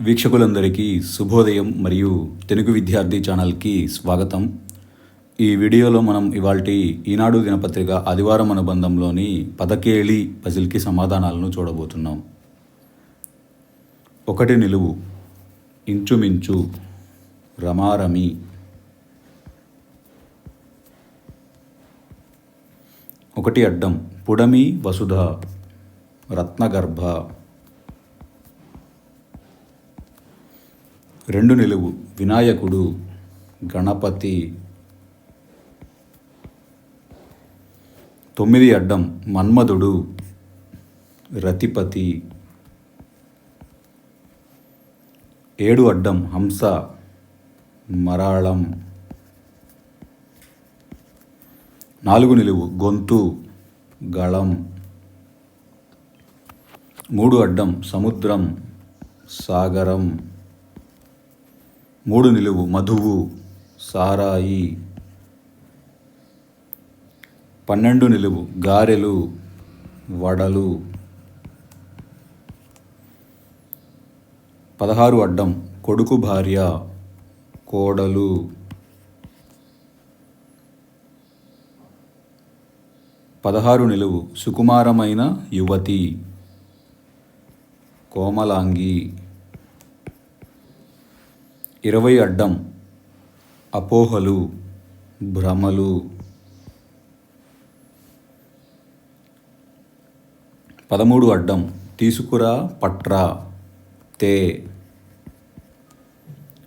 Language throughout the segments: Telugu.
వీక్షకులందరికీ శుభోదయం మరియు తెలుగు విద్యార్థి ఛానల్కి స్వాగతం. ఈ వీడియోలో మనం ఇవాల్టి ఈనాడు దినపత్రిక ఆదివారం అనుబంధంలోని పదకేళి పజిల్కి సమాధానాలను చూడబోతున్నాం. ఒకటి నిలువు ఇంచుమించు రమారమి. ఒకటి అడ్డం పుడమి వసుధ రత్నగర్భ. రెండు నిలువు. వినాయకుడు గణపతి. తొమ్మిది అడ్డం. మన్మధుడు రతిపతి. ఏడు అడ్డం. హంస మరాళం. నాలుగు నిలువు. గొంతు గళం. మూడు అడ్డం. సముద్రం సాగరం. మూడు నిలువు మధువు సారాయి. పన్నెండు నిలువు గారెలు వడలు. పదహారు అడ్డం కొడుకు భార్య కోడలు. పదహారు నిలువు సుకుమారమైన యువతి. కోమలాంగి. ఇరవై అడ్డం. అపోహలు భ్రమలు. పదమూడు అడ్డం. తీసుకురా పట్రా తే.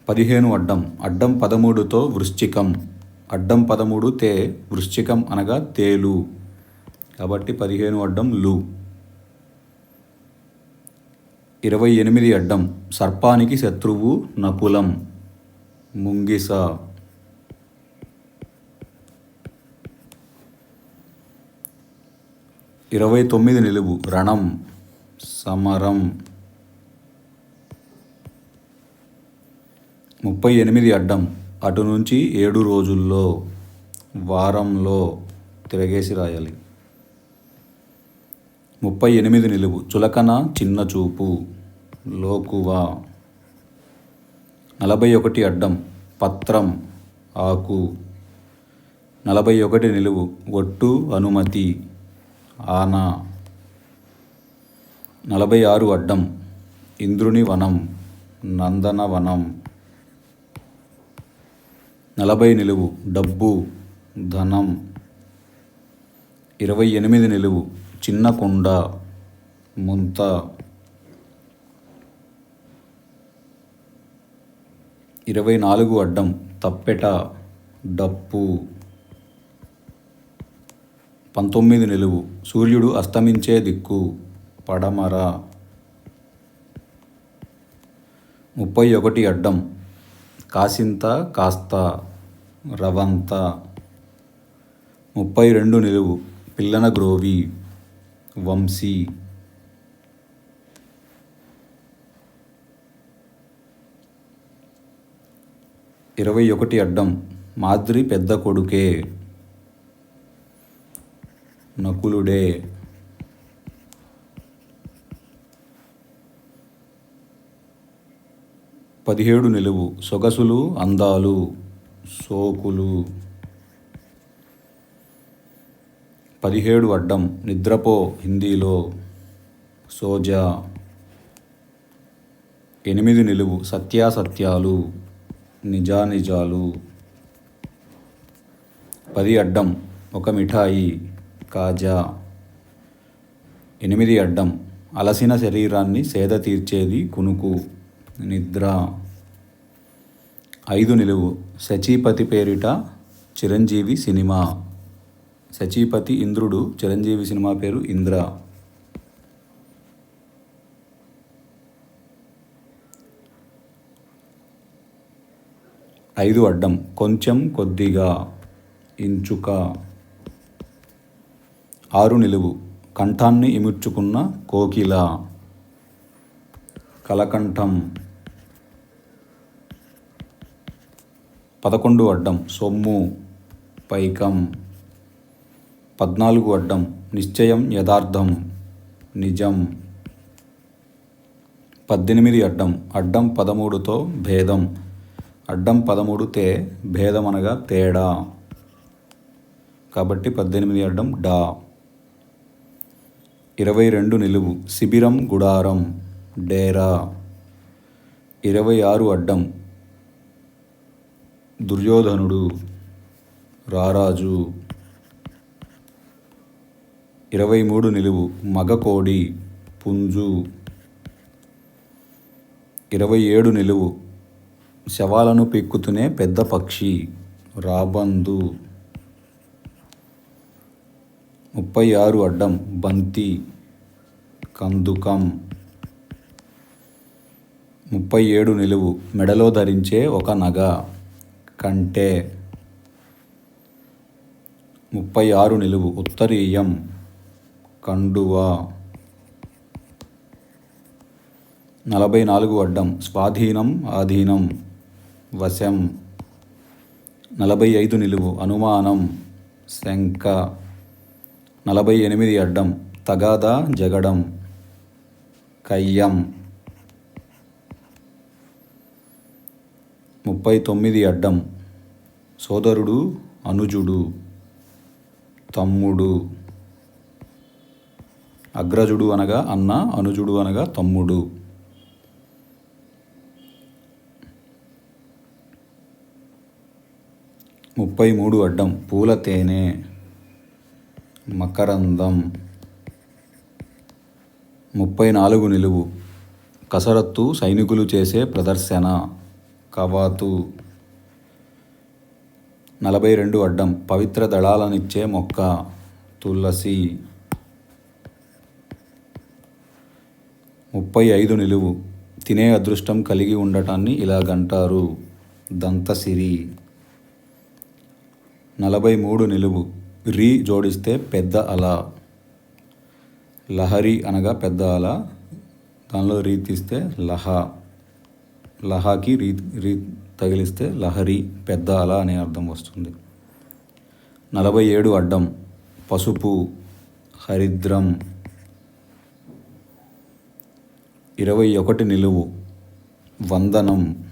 పదిహేను అడ్డం. అడ్డం పదమూడుతో వృశ్చికం. అడ్డం పదమూడు తే వృశ్చికం అనగా తేలు. కాబట్టి పదిహేను అడ్డం లు. ఇరవై ఎనిమిది అడ్డం. సర్పానికి శత్రువు నకులం. ముంగిస. ఇరవై తొమ్మిది నిలువు. రణం. సమరం. ముప్పై ఎనిమిది అడ్డం. అటు నుంచి ఏడు రోజుల్లో వారంలో తిరగేసి రాయాలి. ముప్పై ఎనిమిది నిలువు. చులకన చిన్న చూపు. లోకువ. నలభై ఒకటి అడ్డం. పత్రం. ఆకు. నలభై ఒకటి నిలువు. ఒట్టు అనుమతి. ఆన. నలభై ఆరు అడ్డం. ఇంద్రుని వనం. నందన వనం. నలభై నిలువు. డబ్బు. ధనం. ఇరవై ఎనిమిది నిలువు. చిన్న కుండ ముంత. ఇరవై నాలుగు అడ్డం తప్పెట డప్పు. పంతొమ్మిది నిలువు సూర్యుడు అస్తమించే దిక్కు పడమర. ముప్పై ఒకటి అడ్డం కాసింత కాస్త రవంత. ముప్పై రెండు నిలువు పిల్లన గ్రోవి. వంశీ. ఇరవై ఒకటి అడ్డం మాద్రి పెద్ద కొడుకే. నకులుడే. పదిహేడు నిలువు సొగసులు అందాలు సోకులు. పదిహేడు అడ్డం. నిద్రపో హిందీలో. సోజా. ఎనిమిది నిలువు. సత్యాసత్యాలు. నిజానిజాలు. పది అడ్డం. ఒక మిఠాయి. కాజా. ఎనిమిది అడ్డం. అలసిన శరీరాన్ని సేద తీర్చేది కునుకు. నిద్ర. ఐదు నిలువు. శచీపతి పేరిట చిరంజీవి సినిమా. శచీపతి ఇంద్రుడు చిరంజీవి సినిమా పేరు ఇంద్ర. ఐదు అడ్డం కొంచెం కొద్దిగా ఇంచుక. ఆరు నిలువు కంఠాన్ని ఇముడ్చుకున్న కోకిల. కలకంఠం. పదకొండు అడ్డం సొమ్ము పైకం. పద్నాలుగు అడ్డం. నిశ్చయం యథార్థం. నిజం. పద్దెనిమిది అడ్డం. అడ్డం పదమూడుతో భేదం. అడ్డం పదమూడు తే భేదం అనగా తేడా. కాబట్టి పద్దెనిమిది అడ్డం డా. ఇరవై రెండు నిలువు. శిబిరం గుడారం. డేరా. ఇరవై ఆరు అడ్డం. దుర్యోధనుడు. రారాజు. ఇరవై మూడు నిలువు మగకోడి పుంజు. ఇరవై ఏడు నిలువు శవాలను పిక్కుతునే పెద్ద పక్షి రాబందు. ముప్పై ఆరు అడ్డం బంతి కందుకం. ముప్పై ఏడు నిలువు మెడలో ధరించే ఒక నగ కంటే. ముప్పై ఆరు నిలువు ఉత్తరీయం కండువా. నలభై నాలుగు అడ్డం. స్వాధీనం ఆధీనం వశం. నలభై ఐదు నిలువు. అనుమానం శంక. నలభై ఎనిమిది అడ్డం. తగాదా జగడం. కయ్యం. ముప్పై తొమ్మిది అడ్డం. సోదరుడు అనుజుడు. తమ్ముడు. అగ్రజుడు అనగా అన్న అనుజుడు అనగా తమ్ముడు. ముప్పై మూడు అడ్డం పూల తేనె మకరందం. ముప్పై నాలుగు నిలువు కసరత్తు సైనికులు చేసే ప్రదర్శన కవాతు. నలభై రెండు అడ్డం పవిత్ర దళాలనిచ్చే మొక్క తులసి. ముప్పై ఐదు నిలువు. తినే అదృష్టం కలిగి ఉండటాన్ని ఇలాగంటారు. దంతసిరి. నలభై మూడు నిలువు. రీ జోడిస్తే పెద్ద అల. లహరి అనగా పెద్ద అల. దానిలో రీ తీస్తే లహ. లహాకి రీ రీ తగిలిస్తే లహరి పెద్ద అల అనే అర్థం వస్తుంది. నలభై ఏడు అడ్డం. పసుపు. హరిద్రం. ఇరవై ఒకటి నిలువు. వందనం.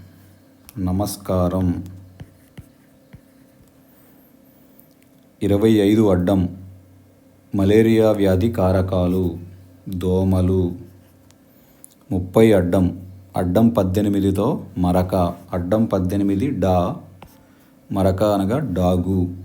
నమస్కారం. ఇరవై ఐదు అడ్డం. మలేరియా వ్యాధి కారకాలు. దోమలు. ముప్పై అడ్డం. అడ్డం పద్దెనిమిదితో మరక. అడ్డం పద్దెనిమిది డా. మరక అనగా డాగు.